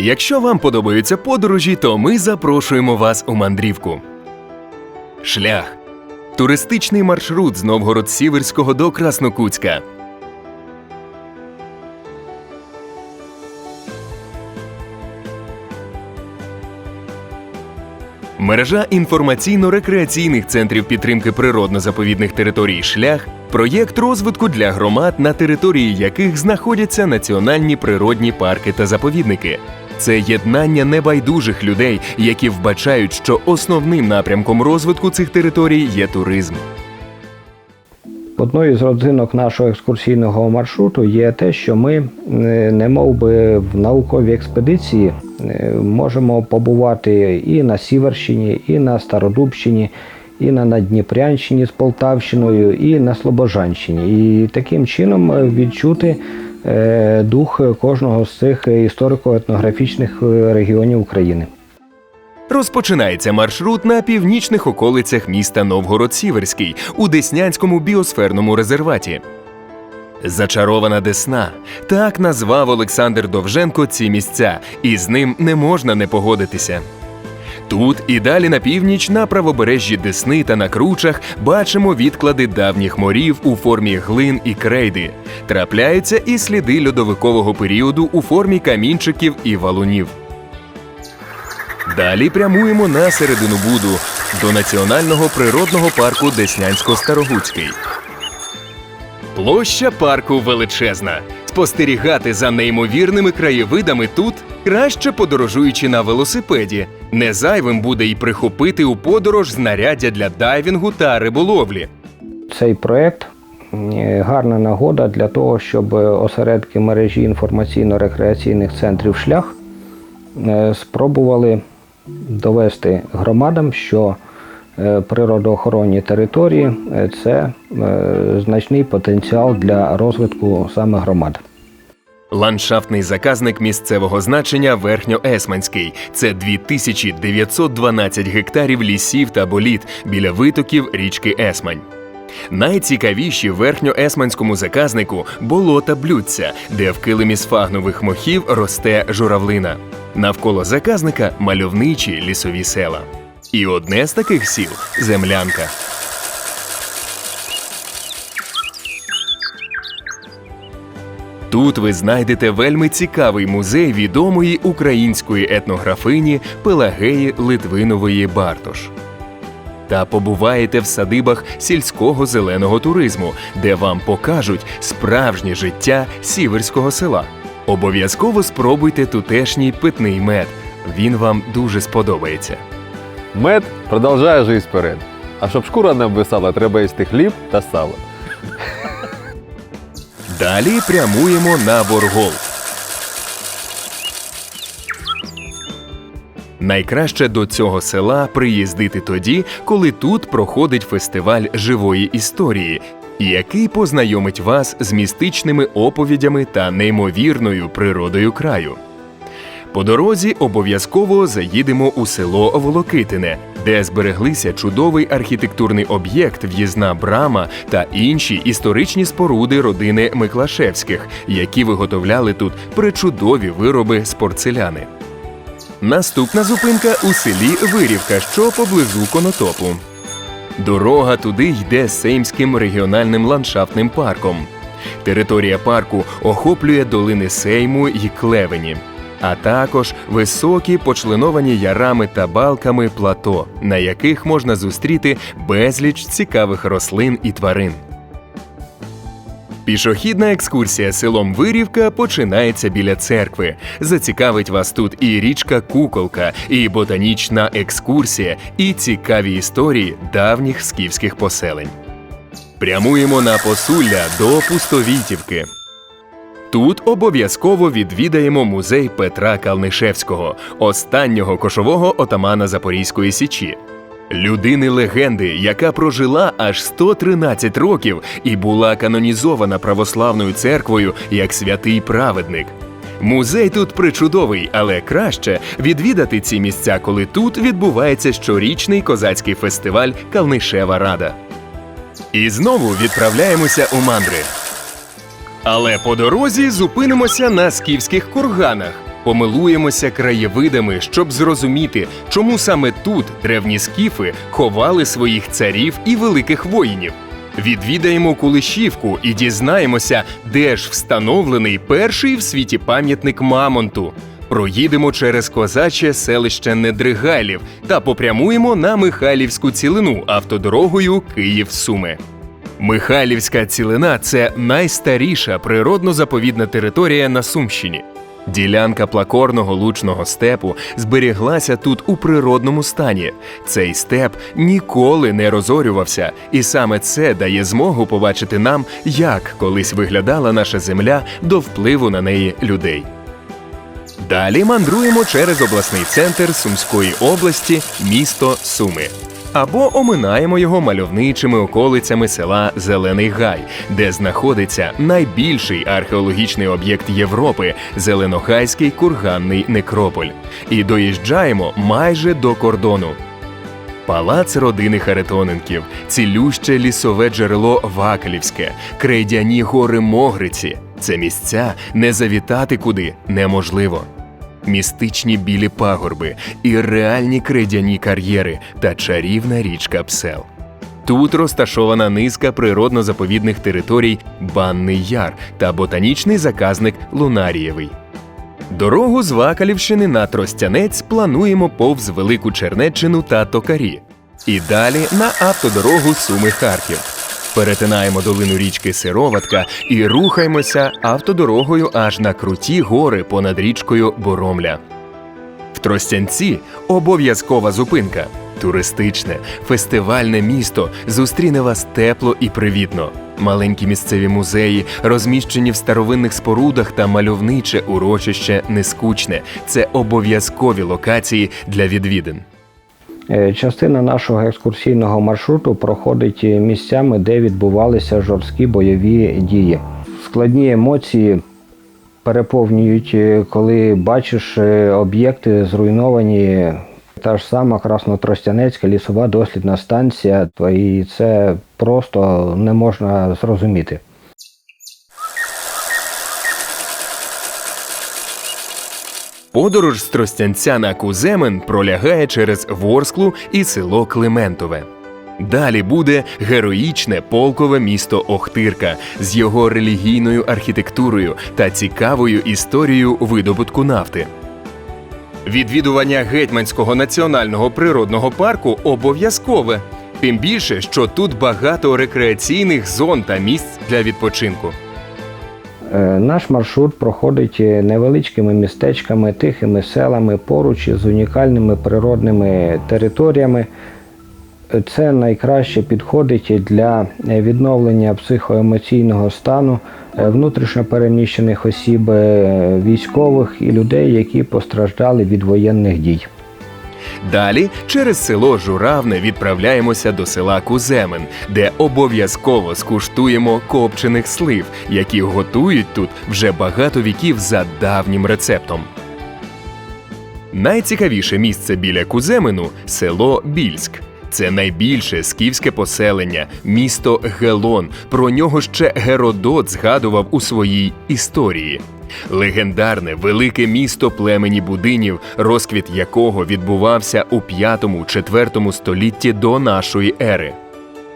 Якщо вам подобаються подорожі, то ми запрошуємо вас у мандрівку. Шлях туристичний маршрут з Новгород-Сіверського до Краснокутська. Мережа інформаційно-рекреаційних центрів підтримки природно-заповідних територій шлях проєкт розвитку для громад, на території яких знаходяться національні природні парки та заповідники. Це єднання небайдужих людей, які вбачають, що основним напрямком розвитку цих територій є туризм. Одною з родзинок нашого екскурсійного маршруту є те, що ми, е, не мов би в науковій експедиції, е, можемо побувати і на Сіверщині, і на Стародубщині, і на Надніпрянщині з Полтавщиною, і на Слобожанщині. І таким чином е, відчути дух кожного з цих історико-етнографічних е, регіонів України. Розпочинається маршрут на північних околицях міста Новгород-Сіверський у Деснянському біосферному резерваті. Зачарована Десна так назвав Олександр Довженко ці місця, і з ним не можна не погодитися. Тут і далі на північ на правобережжі Десни та на кручах бачимо відклади давніх морів у формі глин і крейди. Трапляються і сліди льодовикового періоду у формі камінчиків і валунів. Далі прямуємо на середину Буду до національного природного парку Деснянсько-Старогуцький. Площа парку величезна. Спостерігати за неймовірними краєвидами тут краще подорожуючи на велосипеді. Не зайвим буде й прихопити у подорож знаряддя для дайвінгу та риболовлі. Цей проект е, гарна нагода для того, щоб осередки мережі інформаційно-рекреаційних центрів шлях е, спробували довести громадам, що е, природоохоронні території е, це е, значний потенціал для розвитку саме громад. Ландшафтний заказник місцевого значення Верхньоесманський це 2912 гектарів лісів та боліт біля витоків річки Есмань. Найцікавіші в верхньоесманському заказнику болота блюдця, де в килимі сфагнових мохів росте журавлина. Навколо заказника мальовничі лісові села. І одне з таких сіл землянка. Тут ви знайдете вельми цікавий музей відомої української етнографині Пелагеї Литвинової Бартош. Та побуваєте в садибах сільського зеленого туризму, де вам покажуть справжнє життя сіверського села. Обов'язково спробуйте тутешній питний мед. Він вам дуже сподобається. Мед продовжує жити вперед. А щоб шкура не обвисала, треба їсти хліб та сало. Далі прямуємо на Боргол. Найкраще до цього села приїздити тоді, коли тут проходить фестиваль живої історії, який познайомить вас з містичними оповідями та неймовірною природою краю. По дорозі обов'язково заїдемо у село Волокитине, де збереглися чудовий архітектурний об'єкт, в'їзна брама та інші історичні споруди родини Миклашевських, які виготовляли тут причудові вироби з порцеляни. Наступна зупинка у селі Вирівка, що поблизу Конотопу. Дорога туди йде Сеймським регіональним ландшафтним парком. Територія парку охоплює долини Сейму й Клевені, а також високі почленовані ярами та балками плато, на яких можна зустріти безліч цікавих рослин і тварин. Пішохідна екскурсія селом Вирівка починається біля церкви. Зацікавить вас тут і річка Куколка, і ботанічна екскурсія, і цікаві історії давніх скіфських поселень. Прямуємо на посулля до Пустовітівки. Тут обов'язково відвідаємо музей Петра Калнишевського, останнього кошового отамана Запорізької січі. Людини легенди, яка прожила аж 113 років і була канонізована православною церквою як святий праведник. Музей тут причудовий, але краще відвідати ці місця, коли тут відбувається щорічний козацький фестиваль Калнишева Рада. І знову відправляємося у мандри. Але по дорозі зупинимося на скіфських курганах. Помилуємося краєвидами, щоб зрозуміти, чому саме тут древні скіфи ховали своїх царів і великих воїнів. Відвідаємо Кулишівку і дізнаємося, де ж встановлений перший в світі пам'ятник Мамонту. Проїдемо через козаче селище Недригайлів та попрямуємо на Михайлівську цілину автодорогою Київ-Суми. Михайлівська цілина це найстаріша природно-заповідна територія на Сумщині. Ділянка плакорного лучного степу зберіглася тут у природному стані. Цей степ ніколи не розорювався, і саме це дає змогу побачити нам, як колись виглядала наша земля до впливу на неї людей. Далі мандруємо через обласний центр Сумської області, місто Суми. Або оминаємо його мальовничими околицями села Зелений Гай, де знаходиться найбільший археологічний об'єкт Європи Зеленогайський курганний некрополь. І доїжджаємо майже до кордону. Палац родини Харитоненків, цілюще лісове джерело Вакалівське, крейдяні гори Могриці. Це місця не завітати куди неможливо. Містичні білі пагорби, і реальні крейдяні кар'єри та чарівна річка Псел. Тут розташована низка природно-заповідних територій Банний Яр та ботанічний заказник Лунарієвий. Дорогу з Вакалівщини на Тростянець плануємо повз Велику Чернеччину та Токарі. І далі на автодорогу Суми Харків. Перетинаємо долину річки Сироватка і рухаємося автодорогою аж на круті гори понад річкою Боромля. В Тростянці обов'язкова зупинка. Туристичне, фестивальне місто зустріне вас тепло і привітно. Маленькі місцеві музеї, розміщені в старовинних спорудах та мальовниче урочище нескучне. Це обов'язкові локації для відвідин. Е, Частина нашого екскурсійного маршруту проходить е, місцями, де відбувалися жорсткі бойові дії. Складні емоції переповнюють, е, коли бачиш об'єкти зруйновані. Та ж сама Краснотростянецька лісова дослідна станція, і це просто не можна зрозуміти. Подорож з Тростянця на Куземен пролягає через Ворсклу і село Климентове. Далі буде героїчне полкове місто Охтирка з його релігійною архітектурою та цікавою історією видобутку нафти. Відвідування Гетьманського національного природного парку обов'язкове, тим більше, що тут багато рекреаційних зон та місць для відпочинку. Е, Наш маршрут проходить е, невеличкими містечками, тихими селами поруч з унікальними природними територіями. Це найкраще підходить для е, відновлення психоемоційного стану внутрішньо переміщених осіб, військових і людей, які постраждали від воєнних дій. Далі через село Журавне відправляємося до села Куземен, де обов'язково скуштуємо копчених слив, які готують тут вже багато віків за давнім рецептом. Найцікавіше місце біля Куземену село Більськ. Це найбільше скіфське поселення, місто Гелон. Про нього ще Геродот згадував у своїй історії. Легендарне велике місто племені будинів, розквіт якого відбувався у 5-4 столітті до нашої ери.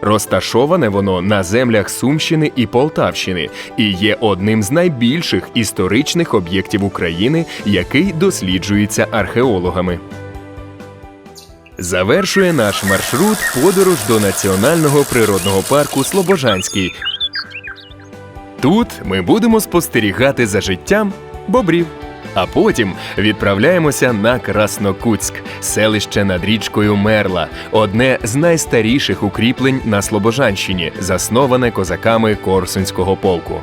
Розташоване воно на землях Сумщини і Полтавщини і є одним з найбільших історичних об'єктів України, який досліджується археологами. Завершує наш маршрут подорож до Національного природного парку Слобожанський. Тут ми будемо спостерігати за життям бобрів. А потім відправляємося на Краснокутськ, селище над річкою Мерла, одне з найстаріших укріплень на Слобожанщині, засноване козаками Корсунського полку.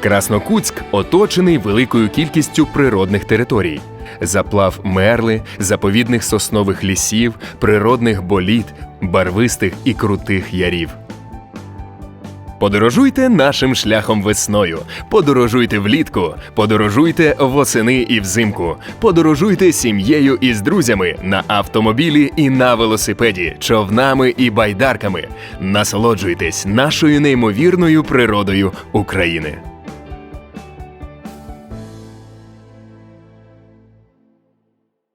Краснокутськ оточений великою кількістю природних територій: заплав мерли, заповідних соснових лісів, природних боліт, барвистих і крутих ярів. Подорожуйте нашим шляхом весною, подорожуйте влітку, подорожуйте восени і взимку, подорожуйте сім'єю і з друзями на автомобілі і на велосипеді, човнами і байдарками. Насолоджуйтесь нашою неймовірною природою України.